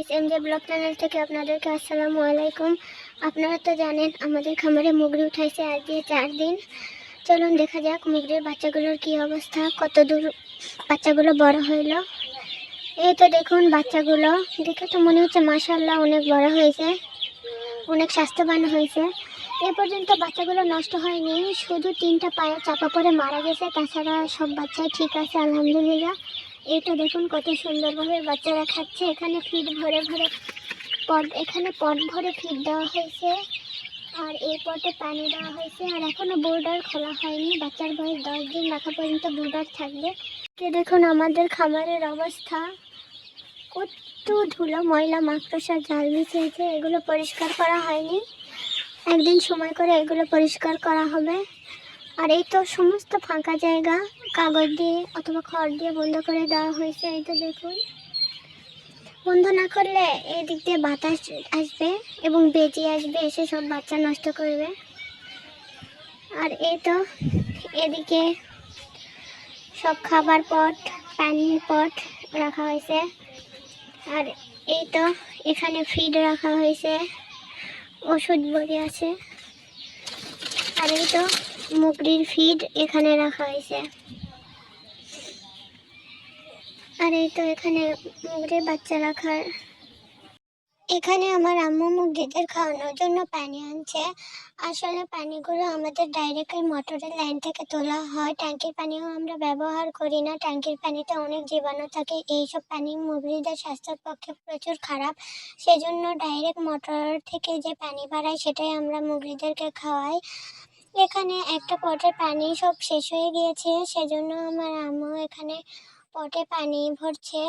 S M J blog channel থেকে আপনাদেরকে আসসালামু আলাইকুম। আপনারা তো জানেন, আমাদের খামারে মুগরি উঠাইছে আজ দিয়ে চার দিন। চলুন দেখা যাক মুগরির বাচ্চাগুলোর কি অবস্থা, কত দূর বাচ্চাগুলো বড় হইল। এই তো দেখুন বাচ্চাগুলো, দেখে তো মনে হচ্ছে মাসাল্লাহ অনেক বড় হয়েছে, অনেক স্বাস্থ্যবান হয়েছে। এ পর্যন্ত বাচ্চাগুলো নষ্ট হয়নি, শুধু তিনটা পায়ে চাপা পড়ে মারা গেছে, তাছাড়া সব বাচ্চাই ঠিক আছে, আলহামদুলিল্লাহ। এইটা দেখুন কত সুন্দরভাবে বাচ্চারা খাচ্ছে। এখানে ফিড ভরে ভরে পট এখানে পট ভরে ফিড দেওয়া হয়েছে। আর এই পটে পানি দেওয়া হয়েছে। আর এখনও বোর্ডার খোলা হয়নি। বাচ্চার বয়স দশ দিন রাখা পর্যন্ত বোর্ডার থাকবে। যে দেখুন আমাদের খামারের অবস্থা। কত ধুলো, ময়লা, মাকড়সা, জাল মিশিয়েছে। এগুলো পরিষ্কার করা হয়নি। একদিন সময় করে এগুলো পরিষ্কার করা হবে। আর এই তো সমস্ত ফাঁকা জায়গা, কাগজ দিয়ে অথবা খড় দিয়ে বন্ধ করে দেওয়া হয়েছে, এই তো দেখুন। বন্ধ না করলে এই দিক দিয়ে বাতাস আসবে এবং বেজি আসবে, এসে সব বাচ্চা নষ্ট করবে। আর এই তো এদিকে সব খাবার পট, পানির পট রাখা হয়েছে। আর এই তো এখানে ফিড রাখা হয়েছে। ওষুধ বড়ি আছে। আর এই তো মুগরির ফিড এখানে রাখা হয়েছে। আর এই তো এখানে মুগরির বাচ্চা রাখার। এখানে আমার আম্মু মুরগিদের খাওয়ানোর জন্য পানি আনছে। আসলে পানিগুলো আমাদের ডাইরেক্ট ওই মোটরের লাইন থেকে তোলা হয়। ট্যাঙ্কির পানিও আমরা ব্যবহার করি না। ট্যাঙ্কির পানিতে অনেক জীবাণু থাকে। এইসব পানি মুরগিদের স্বাস্থ্যের পক্ষে প্রচুর খারাপ। সেজন্য ডাইরেক্ট মোটর থেকে যে পানি বাড়ায়, সেটাই আমরা মুরগিদেরকে খাওয়াই। এখানে একটা পটের পানি সব শেষ হয়ে গিয়েছে, সেজন্য আমার আম্মু এখানে পটে পানি ভরছে।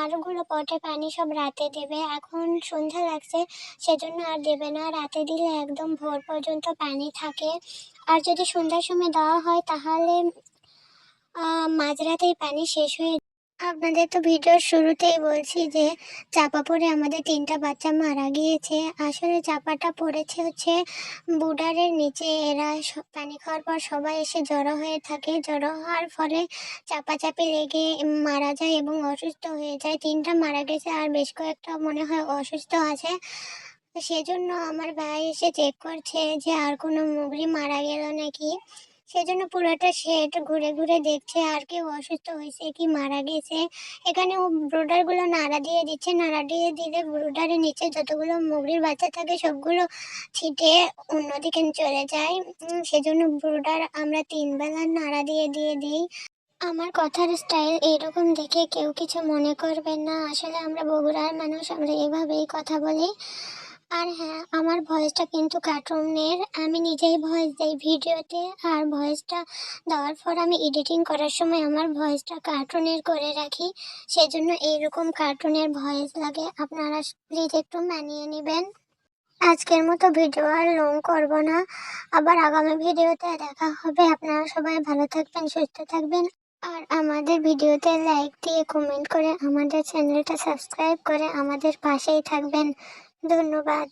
আরগুলো পটে পানি সব রাতে দেবে, এখন সন্ধ্যা লাগছে, সেজন্য আর দেবে না। রাতে দিলে একদম ভোর পর্যন্ত পানি থাকে। আর যদি সন্ধ্যার সময় দেওয়া হয়, তাহলে মাঝরাতেই পানি শেষ হয়ে আপনাদের তো ভিডিওর শুরুতেই বলছি যে চাপা পড়ে আমাদের তিনটা বাচ্চা মারা গিয়েছে। আসলে চাপাটা পড়েছে হচ্ছে বুডারের নিচে। এরা পানি খাওয়ার পর সবাই এসে জড়ো হয়ে থাকে। জড়ো হওয়ার ফলে চাপাচাপি লেগে মারা যায় এবং অসুস্থ হয়ে যায়। তিনটা মারা গেছে আর বেশ কয়েকটা মনে হয় অসুস্থ আছে। সেজন্য আমার ভাই এসে চেক করছে যে আর কোনো মুগরি মারা গেল নাকি। সেজন্য পুরোটা শেড ঘুরে ঘুরে দেখছে আর কেউ অসুস্থ হয়েছে কি মারা গেছে। এখানে ও ব্রুডারগুলো নাড়া দিয়ে দিচ্ছে, নাড়া দিয়ে দিলে ব্রুডারের নিচে যতগুলো মুগরির বাচ্চা থাকে সবগুলো ছিটে অন্যদিকে চলে যায়। সেজন্য ব্রুডার আমরা তিন বেলা নাড়া দিয়ে দিয়ে দিই। আমার কথার স্টাইল এরকম দেখে কেউ কিছু মনে করবেন না। আসলে আমরা বগুড়ার মানুষ, আমরা এভাবেই কথা বলি। আর হ্যাঁ আমার ভয়েসটা কিন্তু কার্টুনের। আমি নিজেই ভয়েস দিই ভিডিওতে। আর ভয়েসটা দেওয়ার পর আমি এডিটিং করার সময় আমার ভয়েসটা কার্টুনের করে রাখি। সেজন্য এইরকম কার্টুনের ভয়েস লাগে। আপনারা প্লিজ একটু মানিয়ে নেবেন। আজকের মতো ভিডিও আর লং করব না। আবার আগামী ভিডিওতে দেখা হবে। আপনারা সবাই ভালো থাকবেন, সুস্থ থাকবেন। আর আমাদের ভিডিওতে লাইক দিয়ে কমেন্ট করে আমাদের চ্যানেলটা সাবস্ক্রাইব করে আমাদের পাশেই থাকবেন। ধন্যবাদ